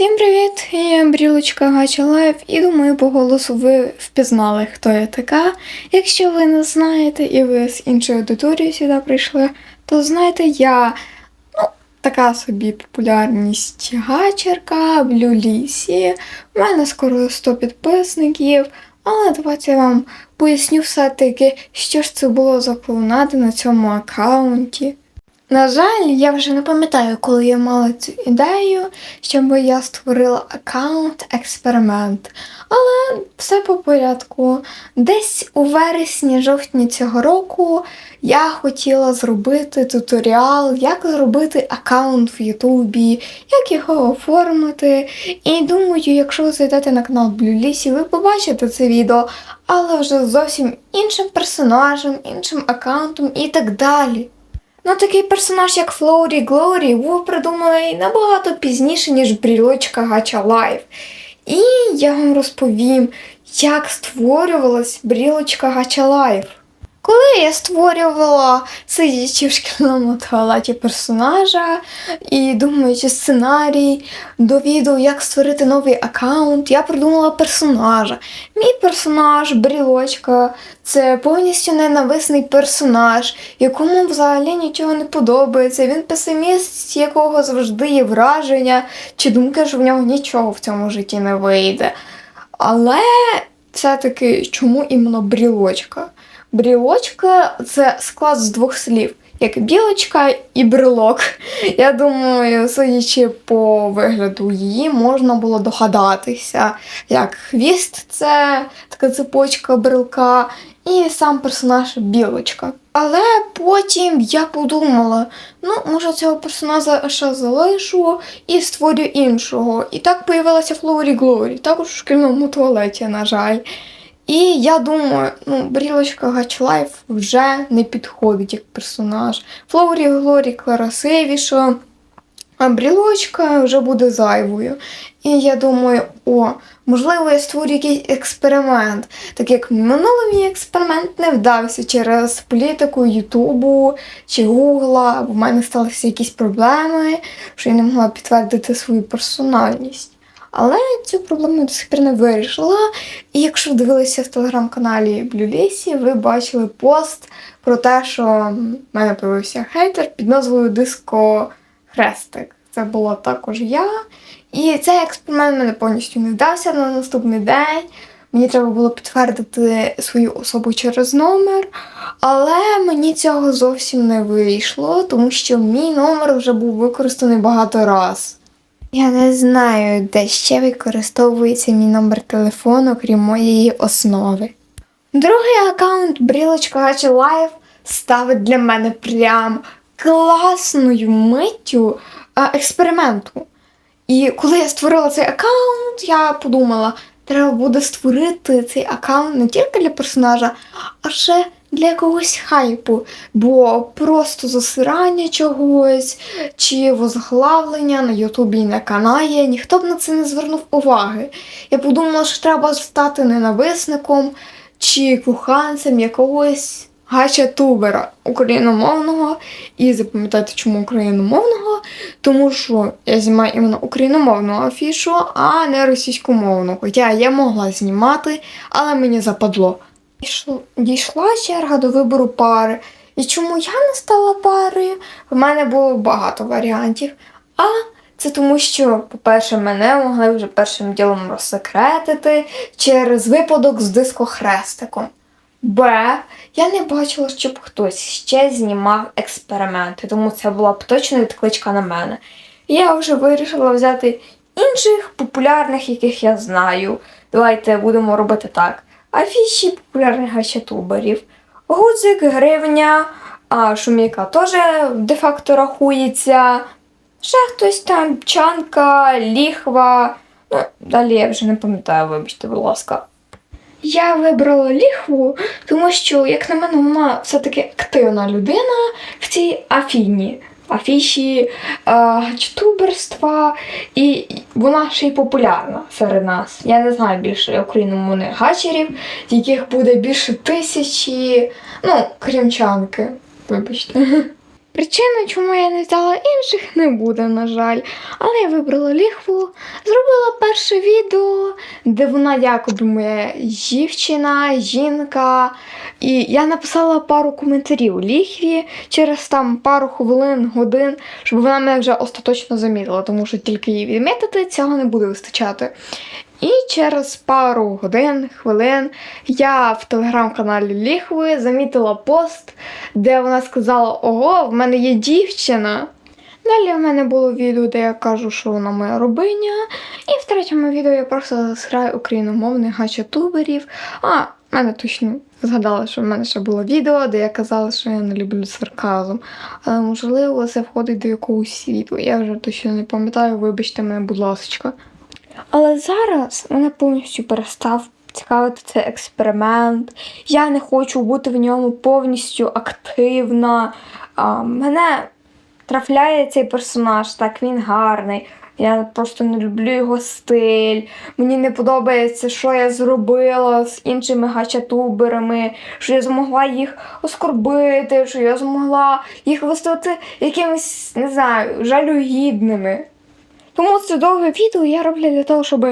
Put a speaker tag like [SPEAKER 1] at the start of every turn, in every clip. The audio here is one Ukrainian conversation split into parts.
[SPEAKER 1] Всім привіт! Я Брілочка Гача Лайв і думаю, по голосу ви впізнали, хто я така. Якщо ви не знаєте і ви з іншої аудиторії сюди прийшли, то знаєте, я ну, така собі популярність гачерка в люлісі. У мене скоро 100 підписників. Але давайте я вам поясню все-таки, що ж це було за клоунади на цьому аккаунті. На жаль, я вже не пам'ятаю, коли я мала цю ідею, щоб я створила аккаунт експеримент. Але все по порядку. Десь у вересні-жовтні цього року я хотіла зробити туторіал, як зробити аккаунт в Ютубі, як його оформити. І думаю, якщо ви зайдете на канал Блюлісі, ви побачите це відео, але вже зовсім іншим персонажем, іншим аккаунтом і так далі. Ну, такий персонаж, як Флорі Глорі, був придуманий набагато пізніше, ніж брілочка Гача Лайф. І я вам розповім, як створювалась брілочка Гача Лайф. Коли я створювала, сидячи в шкільному туалеті персонажа і думаючи сценарій до відео, як створити новий аккаунт, я придумала персонажа. Мій персонаж, брілочка, це повністю ненависний персонаж, якому взагалі нічого не подобається. Він песиміст, з якого завжди є враження, чи думки, що в нього нічого в цьому житті не вийде. Але все-таки чому іменно брілочка? Брілочка це склад з двох слів. Як білочка і брелок. Я думаю, судячи по вигляду її, можна було догадатися, як хвіст це така цепочка брелка, і сам персонаж білочка. Але потім я подумала, ну, може, цього персонажа ще залишу і створю іншого. І так появилася Флорі Глорі, також у шкільному туалеті, на жаль. І я думаю, ну, Брілочка Гачлайф вже не підходить як персонаж. Флорі Глорі красивіша, а Брілочка вже буде зайвою. І я думаю, о, можливо, я створю якийсь експеримент. Так як минулий мій експеримент не вдався через політику Ютубу чи Гугла, бо в мене сталися якісь проблеми, що я не могла підтвердити свою персональність. Але цю проблему до сих пір не вирішила. І якщо дивилися в телеграм-каналі Блюлісі, ви бачили пост про те, що в мене появився хейтер під назвою Диско Хрестик. Це була також я. І цей експеримент мене повністю не вдався на наступний день. Мені треба було підтвердити свою особу через номер, але мені цього зовсім не вийшло, тому що мій номер вже був використаний багато разів. Я не знаю, де ще використовується мій номер телефону, крім моєї основи. Другий аккаунт Брілочка Гача Лайф ставить для мене прям класною миттю е, експерименту. І коли я створила цей аккаунт, я подумала, треба буде створити цей аккаунт не тільки для персонажа, а ще для якогось хайпу, бо просто засирання чогось чи возглавлення на Ютубі на каналі, ніхто б на це не звернув уваги. Я подумала, що треба стати ненависником чи коханцем якогось гача-тубера україномовного. І запам'ятайте, чому україномовного, тому що я знімаю іменно україномовну афішу, а не російськомовну. Хоча я могла знімати, але мені западло. Дійшла черга до вибору пари. І чому я не стала парою? В мене було багато варіантів. А це тому, що, по-перше, мене могли вже першим ділом розсекретити через випадок з дискохрестиком. Б. Я не бачила, щоб хтось ще знімав експерименти, тому це була б точно відкличка на мене. Я вже вирішила взяти інших популярних, яких я знаю. Давайте будемо робити так. Афіші популярних гачатуберів. Гудзик, гривня, а шуміка теж де-факто рахується. Ще хтось там, чанка, ліхва. Ну, далі я вже не пам'ятаю, вибачте, будь ласка. Я вибрала ліхву, тому що, як на мене, вона все-таки активна людина в цій афіні. Афіші е, ютуберства, і вона ще й популярна серед нас. Я не знаю більше україномовних гачерів, яких буде більше тисячі, ну, крімчанки, вибачте. Причина, чому я не взяла інших, не буде, на жаль. Але я вибрала ліхву, зробила перше відео, де вона якоби моя дівчина, жінка. І я написала пару коментарів ліхві через там пару хвилин, годин, щоб вона мене вже остаточно замітила, тому що тільки її відмітити цього не буде вистачати. І через пару годин, хвилин я в телеграм-каналі Ліхви замітила пост, де вона сказала: Ого, в мене є дівчина. Далі в мене було відео, де я кажу, що вона моя рабиня. І в третьому відео я просто засираю україномовних гачатуберів. А, в мене точно згадала, що в мене ще було відео, де я казала, що я не люблю сарказм. Але можливо це входить до якогось відео. Я вже точно не пам'ятаю, вибачте мене, будь ласка. Але зараз мене повністю перестав цікавити цей експеримент. Я не хочу бути в ньому повністю активна. А, мене трафляє цей персонаж, так він гарний. Я просто не люблю його стиль. Мені не подобається, що я зробила з іншими гачатуберами, що я змогла їх оскорбити, що я змогла їх виставити якимись, не знаю, жалюгідними. Тому це довге відео я роблю для того, щоб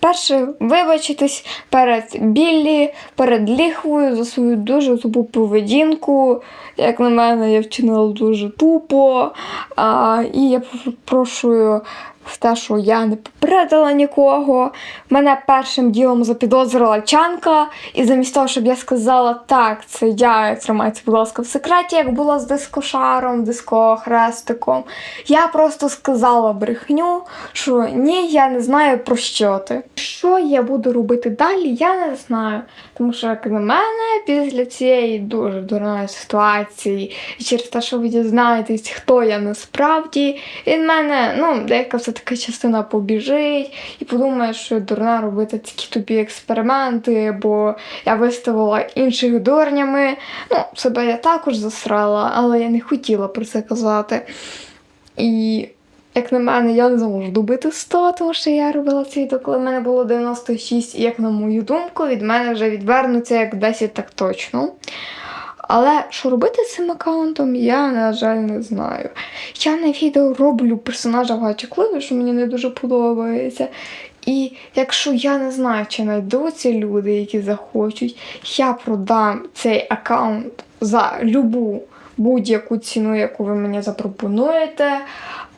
[SPEAKER 1] перше вибачитись перед Біллі, перед ліхвою за свою дуже тупу поведінку. Як на мене, я вчинила дуже тупо. А, і я прошую в те, що я не попередила нікого. Мене першим ділом запідозрила Чанка, і замість того, щоб я сказала, так, це я тримайте, будь ласка, в секреті, як було з дискошаром, дискохрестиком. Я просто сказала брехню, що ні, я не знаю про що ти. Що я буду робити далі, я не знаю. Тому що, як на мене, після цієї дуже дурної ситуації, і через те, що ви дізнаєтесь, хто я насправді, від мене, ну, деяка все-таки частина побіжить і подумає, що дурна робити такі тобі експерименти, бо я виставила інших дурнями. Ну, себе я також засрала, але я не хотіла про це казати. І як на мене, я не зможу добити 100, тому що я робила відео, коли в мене було 96, і як на мою думку, від мене вже відвернуться як 10 так точно. Але що робити з цим аккаунтом, я, на жаль, не знаю. Я на відео роблю персонажа в Гачакливі, що мені не дуже подобається. І якщо я не знаю, чи знайдуться люди, які захочуть, я продам цей аккаунт за любу будь-яку ціну, яку ви мені запропонуєте.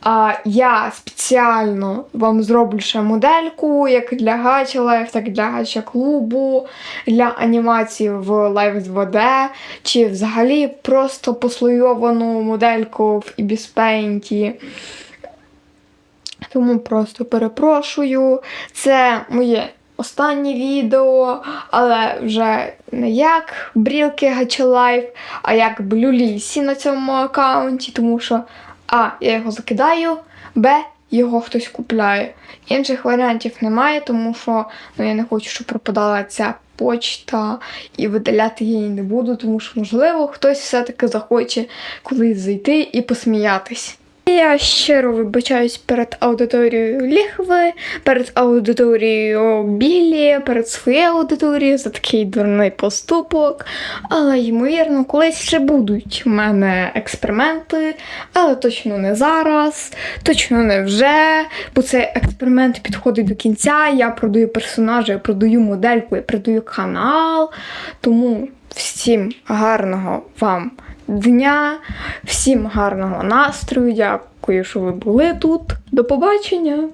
[SPEAKER 1] А я спеціально вам зроблю ще модельку, як для Гача Лайф, так і для Гача клубу, для анімації в Live 2D, чи взагалі просто послойовану модельку в Paint. Тому просто перепрошую. Це моє останнє відео, але вже не як брілки Гача Лайф, а як блюлісі на цьому аккаунті, тому що А. Я його закидаю, Б. Його хтось купляє. Інших варіантів немає, тому що ну, я не хочу, щоб пропадала ця почта і видаляти її не буду, тому що, можливо, хтось все-таки захоче колись зайти і посміятись. Я щиро вибачаюсь перед аудиторією Ліхви, перед аудиторією Білі, перед своєю аудиторією за такий дурний поступок. Але, ймовірно, колись ще будуть в мене експерименти, але точно не зараз, точно не вже, бо цей експеримент підходить до кінця. Я продаю персонажа, я продаю модельку, я продаю канал. Тому всім гарного вам дня, всім гарного настрою. Дякую, що ви були тут. До побачення!